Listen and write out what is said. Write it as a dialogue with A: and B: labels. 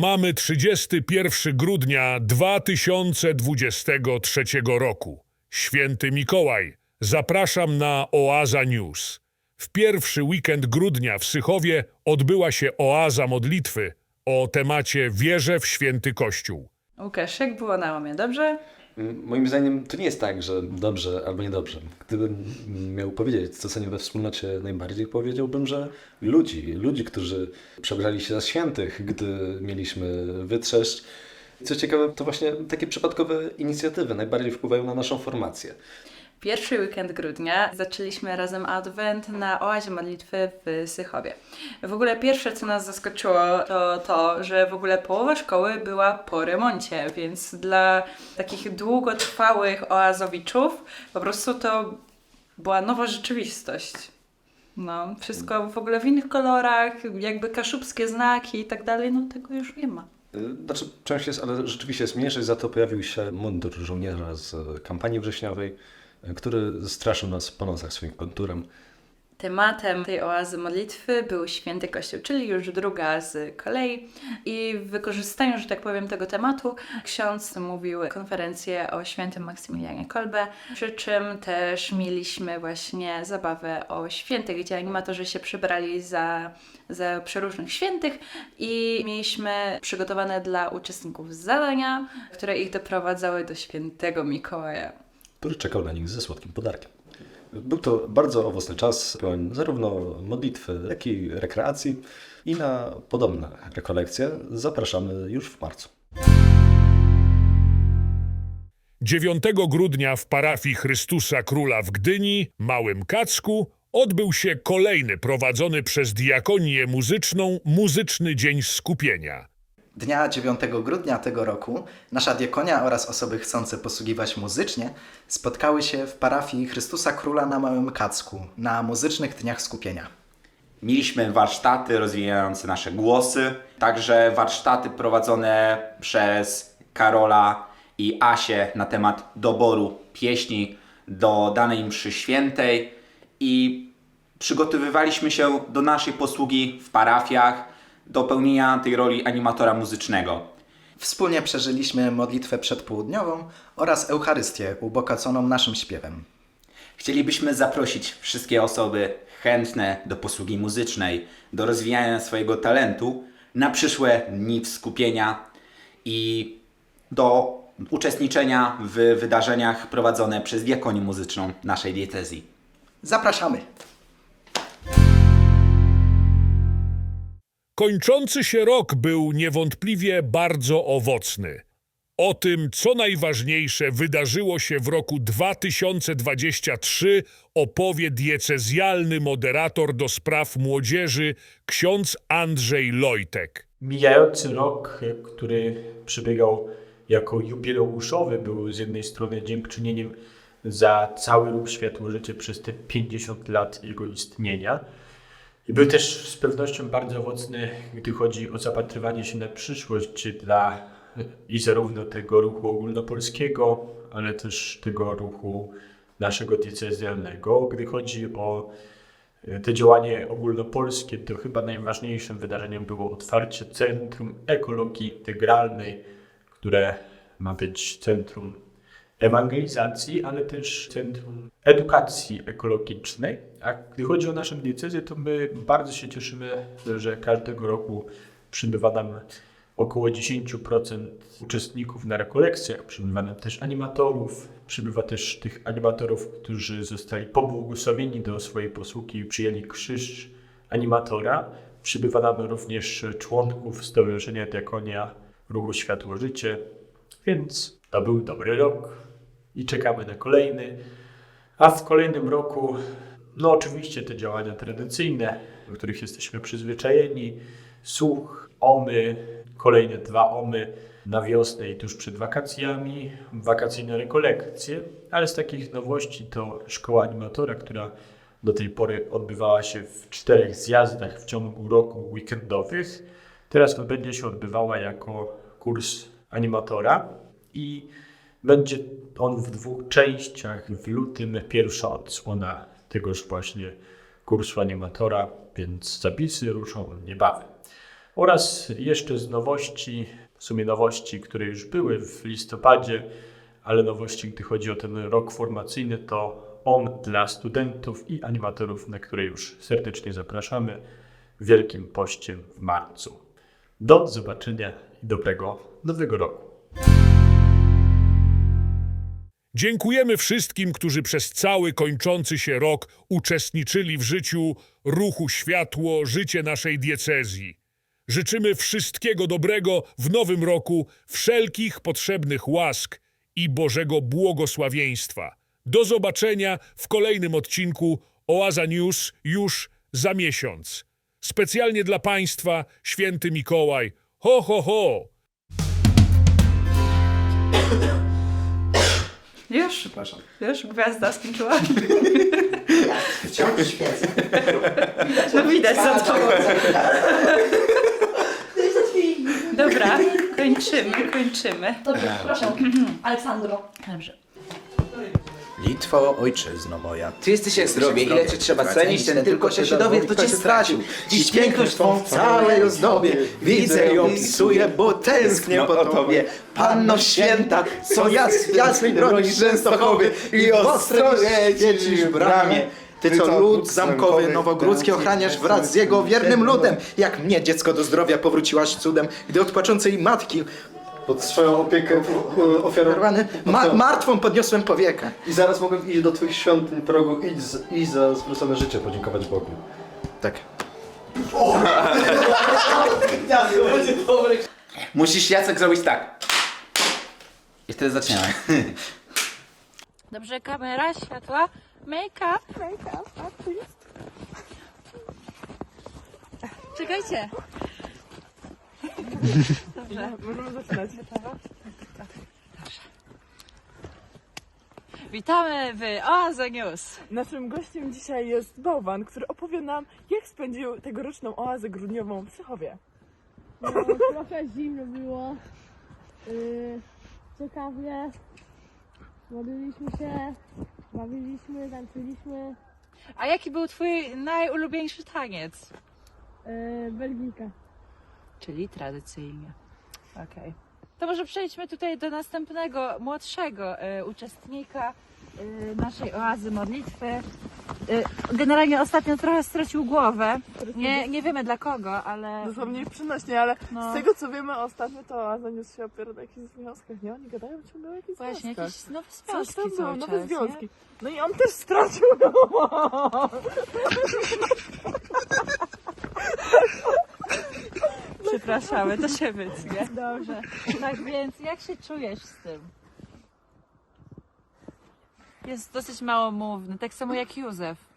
A: Mamy 31 grudnia 2023 roku. Święty Mikołaj. Zapraszam na Oaza News. W pierwszy weekend grudnia w Sychowie odbyła się oaza modlitwy o temacie Wierzę w święty Kościół.
B: Łukasz, jak było na łamie? Dobrze?
C: Mm, Moim zdaniem to nie jest tak, że dobrze albo niedobrze. Gdybym miał powiedzieć, co cenię we wspólnocie najbardziej, powiedziałbym, że ludzi, ludzi, którzy przebrali się za świętych, gdy mieliśmy wytrzeszcz. Co ciekawe, to właśnie takie przypadkowe inicjatywy najbardziej wpływają na naszą formację.
B: Pierwszy weekend grudnia zaczęliśmy razem Advent na oazie modlitwy w Sychowie. W ogóle pierwsze, co nas zaskoczyło, to to, że w ogóle połowa szkoły była po remoncie, więc dla takich długotrwałych oazowiczów po prostu to była nowa rzeczywistość. No, wszystko w ogóle w innych kolorach, jakby kaszubskie znaki i tak dalej, no tego już nie ma.
C: Znaczy, część jest, ale rzeczywiście jest mniejszość, za to pojawił się mundur żołnierza z kampanii wrześniowej, który straszył nas po nocach swoim konturem.
B: Tematem tej oazy modlitwy był Święty Kościół, czyli już druga z kolei. I w wykorzystaniu, że tak powiem, tego tematu ksiądz mówił konferencję o świętym Maksymilianie Kolbe, przy czym też mieliśmy właśnie zabawę o świętych, gdzie animatorzy się przybrali za, za przeróżnych świętych i mieliśmy przygotowane dla uczestników zadania, które ich doprowadzały do świętego Mikołaja.
C: Który czekał na nich ze słodkim podarkiem. Był to bardzo owocny czas, zarówno modlitwy, jak i rekreacji. I na podobne rekolekcje zapraszamy już w marcu.
A: 9 grudnia w parafii Chrystusa Króla w Gdyni, Małym Kacku, odbył się kolejny prowadzony przez diakonię muzyczną Muzyczny Dzień Skupienia.
D: Dnia 9 grudnia tego roku nasza diakonia oraz osoby chcące posługiwać muzycznie spotkały się w parafii Chrystusa Króla na Małym Kacku na muzycznych dniach skupienia.
E: Mieliśmy warsztaty rozwijające nasze głosy, także warsztaty prowadzone przez Karola i Asię na temat doboru pieśni do danej mszy świętej i przygotowywaliśmy się do naszej posługi w parafiach, do pełnienia tej roli animatora muzycznego.
D: Wspólnie przeżyliśmy modlitwę przedpołudniową oraz Eucharystię ubogaconą naszym śpiewem.
E: Chcielibyśmy zaprosić wszystkie osoby chętne do posługi muzycznej, do rozwijania swojego talentu na przyszłe dni skupienia i do uczestniczenia w wydarzeniach prowadzone przez diakonię muzyczną naszej diecezji.
D: Zapraszamy!
A: Kończący się rok był niewątpliwie bardzo owocny. O tym, co najważniejsze wydarzyło się w roku 2023, opowie diecezjalny moderator do spraw młodzieży ksiądz Andrzej Lojtek.
F: Mijający rok, który przebiegał jako jubileuszowy, był z jednej strony dziękczynieniem za cały ruch Światło-Życie przez te 50 lat jego istnienia. I był też z pewnością bardzo owocny, gdy chodzi o zapatrywanie się na przyszłość dla i zarówno tego ruchu ogólnopolskiego, ale też tego ruchu naszego diecezjalnego. Gdy chodzi o te działanie ogólnopolskie, to chyba najważniejszym wydarzeniem było otwarcie Centrum Ekologii Integralnej, które ma być centrum ewangelizacji, ale też centrum edukacji ekologicznej. A gdy chodzi o naszą diecezję, to my bardzo się cieszymy, że każdego roku przybywa nam około 10% uczestników na rekolekcjach, przybywa nam też animatorów, przybywa też tych animatorów, którzy zostali pobłogosławieni do swojej posługi i przyjęli krzyż animatora. Przybywa nam również członków Stowarzyszenia Diakonia Ruchu Światło Życie, więc to był dobry rok i czekamy na kolejny. A w kolejnym roku, no oczywiście te działania tradycyjne, do których jesteśmy przyzwyczajeni, słuch, omy, kolejne dwa omy na wiosnę i tuż przed wakacjami, wakacyjne rekolekcje, ale z takich nowości to szkoła animatora, która do tej pory odbywała się w czterech zjazdach w ciągu roku weekendowych. Teraz będzie się odbywała jako kurs animatora i będzie on w dwóch częściach. W lutym pierwsza odsłona tegoż właśnie kursu animatora, więc zapisy ruszą niebawem. Oraz jeszcze z nowości, w sumie nowości, które już były w listopadzie, ale nowości, gdy chodzi o ten rok formacyjny, to on dla studentów i animatorów, na które już serdecznie zapraszamy w Wielkim Poście w marcu. Do zobaczenia i dobrego nowego roku.
A: Dziękujemy wszystkim, którzy przez cały kończący się rok uczestniczyli w życiu ruchu Światło, życie naszej diecezji. Życzymy wszystkiego dobrego w nowym roku, wszelkich potrzebnych łask i Bożego błogosławieństwa. Do zobaczenia w kolejnym odcinku Oaza News już za miesiąc. Specjalnie dla Państwa, święty Mikołaj. Ho, ho, ho!
B: Już? Przepraszam. Już gwiazda skończyła?
D: Wciąż świecę.
B: No widać za tobą. Dobra, kończymy, kończymy.
G: Dobrze, proszę. Aleksandro.
B: Dobrze.
D: Litwo, ojczyzno moja.
E: Ty jesteś jak zdrowie, ile ci trzeba cenić, ten tylko się dowie, kto cię stracił.
D: Dziś piękność twą w całej ozdobie. Widzę ją, pisuję, bo tęsknię po tobie. Panno święta, co jas, jasnej bronisz Częstochowy I ostro w bramie. Ty co lud zamkowy nowogródzki ochraniasz wraz z jego wiernym ludem? Jak mnie dziecko do zdrowia powróciłaś cudem Gdy od płaczącej matki
C: Pod swoją opiekę.
D: Rwany, ma, martwą podniosłem powiekę
C: I zaraz mogłem iść do twoich świątyń progu i, z, i za zwrócone życie podziękować Bogu.
D: Tak
E: Musisz Jacek zrobić tak. I wtedy zaczynamy.
B: Dobrze, kamera, światła, make-up. Make-up, Czekajcie. Dobrze.
H: Możemy zaczynać.
B: Witamy w Oaza News.
H: Naszym gościem dzisiaj jest Bałwan, który opowie nam, jak spędził tegoroczną oazę grudniową w Sychowie.
I: No, trochę zimno było. Yy, ciekawie. Modliliśmy się, bawiliśmy, tańczyliśmy.
B: A jaki był twój najulubieńszy taniec?
I: Yy, Belgijka.
B: Czyli tradycyjnie. Okej. To może przejdźmy tutaj do następnego, młodszego e, uczestnika e, naszej oazy modlitwy. E, generalnie ostatnio trochę stracił głowę. Nie, nie wiemy dla kogo, ale...
H: Dosłownie w ale
B: No.
H: z tego co wiemy ostatnio, to oaza news się opiera na jakichś związkach, nie? Oni gadają ciągle o jakichś
B: Właśnie,
H: związkach.
B: jakieś nowe
H: Coś
B: związki
H: tam było,
B: cały
H: nowe
B: czas,
H: związki.
B: Nie?
H: No i on też stracił
B: Przepraszamy, to się wytnie. Dobrze. Tak więc, jak się czujesz z tym? Jest dosyć małomówny, tak samo jak Józef.